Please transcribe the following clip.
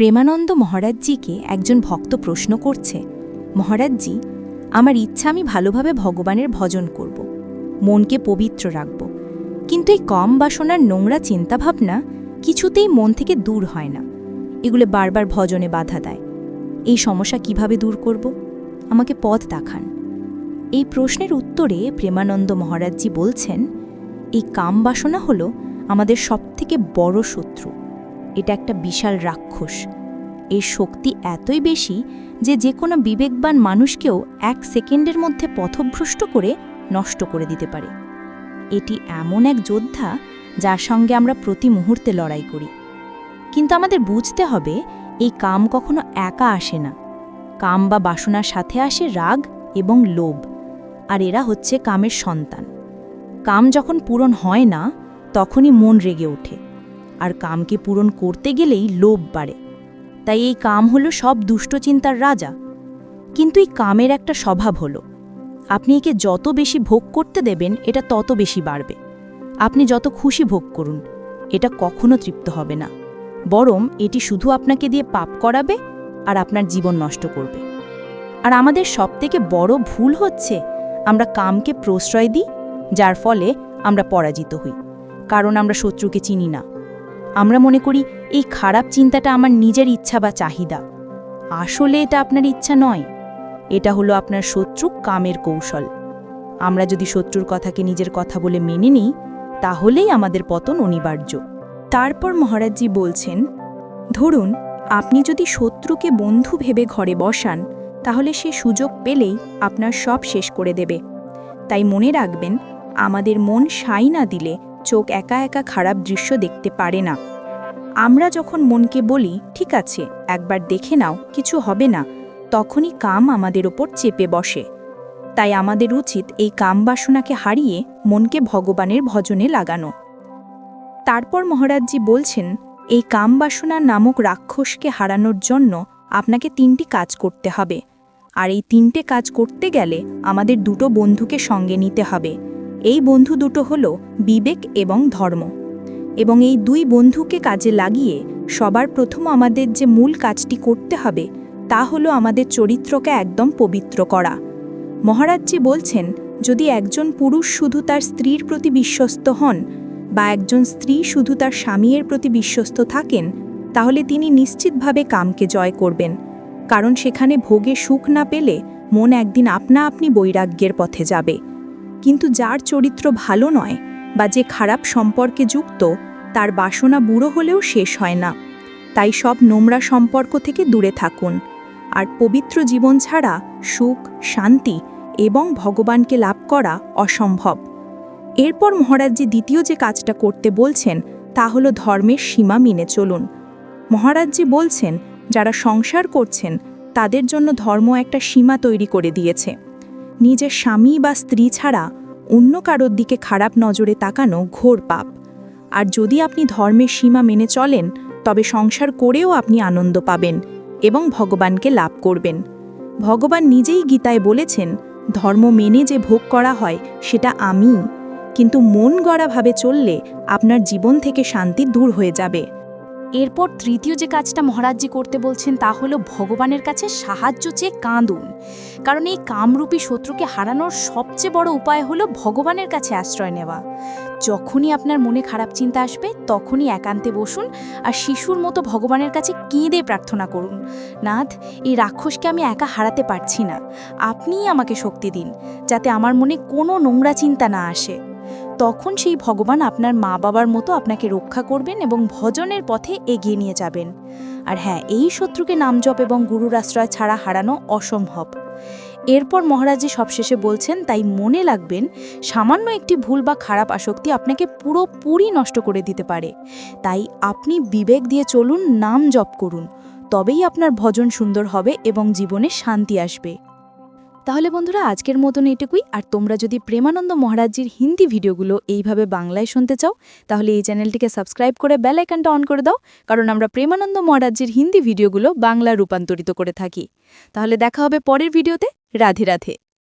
প্রেমানন্দ মহারাজজিকে একজন ভক্ত প্রশ্ন করছে, মহারাজজি, আমার ইচ্ছা আমি ভালোভাবে ভগবানের ভজন করব, মনকে পবিত্র রাখব। কিন্তু এই কম বাসনার নোংরা চিন্তাভাবনা কিছুতেই মন থেকে দূর হয় না। এগুলো বারবার ভজনে বাধা দেয়। এই সমস্যা কীভাবে দূর করব? আমাকে পথ দেখান। এই প্রশ্নের উত্তরে প্রেমানন্দ মহারাজজি বলছেন, এই কাম বাসনা হল আমাদের সবথেকে বড় শত্রু। এটা একটা বিশাল রাক্ষস। এর শক্তি এতই বেশি যে যে কোনো বিবেকবান মানুষকেও এক সেকেন্ডের মধ্যে পথভ্রষ্ট করে নষ্ট করে দিতে পারে। এটি এমন এক যোদ্ধা যার সঙ্গে আমরা প্রতি মুহূর্তে লড়াই করি। কিন্তু আমাদের বুঝতে হবে, এই কাম কখনো একা আসে না। কাম বা বাসনার সাথে আসে রাগ এবং লোভ, আর এরা হচ্ছে কামের সন্তান। কাম যখন পূরণ হয় না, তখনই মন রেগে ওঠে। আর কামকে পূরণ করতে গেলেই লোভ বাড়ে। তাই এই কাম হলো সব দুষ্টচিন্তার রাজা। কিন্তু এই কামের একটা স্বভাব হলো। আপনি একে যত বেশি ভোগ করতে দেবেন, এটা তত বেশি বাড়বে। আপনি যত খুশি ভোগ করুন, এটা কখনো তৃপ্ত হবে না। বরং এটি শুধু আপনাকে দিয়ে পাপ করাবে আর আপনার জীবন নষ্ট করবে। আর আমাদের সবথেকে বড় ভুল হচ্ছে, আমরা কামকে প্রশ্রয় দিই, যার ফলে আমরা পরাজিত হই। কারণ আমরা শত্রুকে চিনি না। আমরা মনে করি এই খারাপ চিন্তাটা আমার নিজের ইচ্ছা বা চাহিদা। আসলে এটা আপনার ইচ্ছা নয়। এটা হলো আপনার শত্রু কামের কৌশল। আমরা যদি শত্রুর কথাকে নিজের কথা বলে মেনে নিই, তাহলেই আমাদের পতন অনিবার্য। তারপর মহারাজজি বলছেন, ধরুন, আপনি যদি শত্রুকে বন্ধু ভেবে ঘরে বসান, তাহলে সে সুযোগ পেলেই আপনার সব শেষ করে দেবে। তাই মনে রাখবেন, আমাদের মন সাই না দিলে চোখ একা একা খারাপ দৃশ্য দেখতে পারে না। আমরা যখন মনকে বলি, ঠিক আছে, একবার দেখে নাও, কিছু হবে না। তখনই কাম আমাদের ওপর চেপে বসে। তাই আমাদের উচিত এই কাম বাসনাকে হারিয়ে মনকে ভগবানের ভজনে লাগানো। তারপর মহারাজজি বলছেন, এই কাম বাসনা নামক রাক্ষসকে হারানোর জন্য আপনাকে তিনটি কাজ করতে হবে। আর এই তিনটে কাজ করতে গেলে আমাদের দুটো বন্ধুকে সঙ্গে নিতে হবে। এই বন্ধু দুটো হল বিবেক এবং ধর্ম। এবং এই দুই বন্ধুকে কাজে লাগিয়ে সবার প্রথম আমাদের যে মূল কাজটি করতে হবে, তা হলো আমাদের চরিত্রকে একদম পবিত্র করা। মহারাজজি বলছেন, যদি একজন পুরুষ শুধু তার স্ত্রীর প্রতি বিশ্বস্ত হন বা একজন স্ত্রী শুধু তার স্বামীর প্রতি বিশ্বস্ত থাকেন, তাহলে তিনি নিশ্চিতভাবে কামকে জয় করবেন। কারণ সেখানে ভোগে সুখ না পেলে মন একদিন আপনা আপনি বৈরাগ্যের পথে যাবে। কিন্তু যার চরিত্র ভালো নয় বা যে খারাপ সম্পর্কে যুক্ত, তার বাসনা বুড়ো হলেও শেষ হয় না। তাই সব নোংরা সম্পর্ক থেকে দূরে থাকুন। আর পবিত্র জীবন ছাড়া সুখ, শান্তি এবং ভগবানকে লাভ করা অসম্ভব। এরপর মহারাজজি দ্বিতীয় যে কাজটা করতে বলছেন, তা হল ধর্মের সীমা মেনে চলুন। মহারাজজি বলছেন, যারা সংসার করছেন, তাদের জন্য ধর্ম একটা সীমা তৈরি করে দিয়েছে। নিজের স্বামী বা স্ত্রী ছাড়া অন্য কারোর দিকে খারাপ নজরে তাকানো ঘোর পাপ। আর যদি আপনি ধর্মের সীমা মেনে চলেন, তবে সংসার করেও আপনি আনন্দ পাবেন এবং ভগবানকে লাভ করবেন। ভগবান নিজেই গীতায় বলেছেন, ধর্ম মেনে যে ভোগ করা হয়, সেটা আমি। কিন্তু মন গড়াভাবে চললে আপনার জীবন থেকে শান্তি দূর হয়ে যাবে। এরপর তৃতীয় যে কাজটা মহারাজজি করতে বলছেন তা হলো ভগবানের কাছে সাহায্য চেয়ে কাঁদুন। কারণ এই কামরূপী শত্রুকে হারানোর সবচেয়ে বড় উপায় হলো ভগবানের কাছে আশ্রয় নেওয়া। যখনই আপনার মনে খারাপ চিন্তা আসবে, তখনই একান্তে বসুন আর শিশুর মতো ভগবানের কাছে কেঁদে প্রার্থনা করুন। নাথ, এই রাক্ষসকে আমি একা হারাতে পারছি না। আপনিই আমাকে শক্তি দিন, যাতে আমার মনে কোনো নোংরা চিন্তা না আসে। তখন সেই ভগবান আপনার মা বাবার মতো আপনাকে রক্ষা করবেন এবং ভজনের পথে এগিয়ে নিয়ে যাবেন। আর হ্যাঁ এই শত্রুকে নামজপ এবং গুরুর আশ্রয় ছাড়া হারানো অসম্ভব। এরপর মহারাজজি সবশেষে বলছেন, তাই মনে লাগবেন সামান্য একটি ভুল বা খারাপ আসক্তি আপনাকে পুরোপুরি নষ্ট করে দিতে পারে। তাই আপনি বিবেক দিয়ে চলুন, নাম জপ করুন। তবেই আপনার ভজন সুন্দর হবে এবং জীবনে শান্তি আসবে। তাহলে বন্ধুরা আজকের মতন এটুকুই আর তোমরা যদি প্রেমানন্দ মহারাজজির হিন্দি ভিডিওগুলো এইভাবে বাংলায় শুনতে চাও, তাহলে এই চ্যানেলটিকে সাবস্ক্রাইব করে বেল আইকনটা অন করে দাও, কারণ আমরা প্রেমানন্দ মহারাজজির হিন্দি ভিডিওগুলো বাংলা রূপান্তরিত করে থাকি। তাহলে দেখা হবে পরের ভিডিওতে। রাধে রাধে।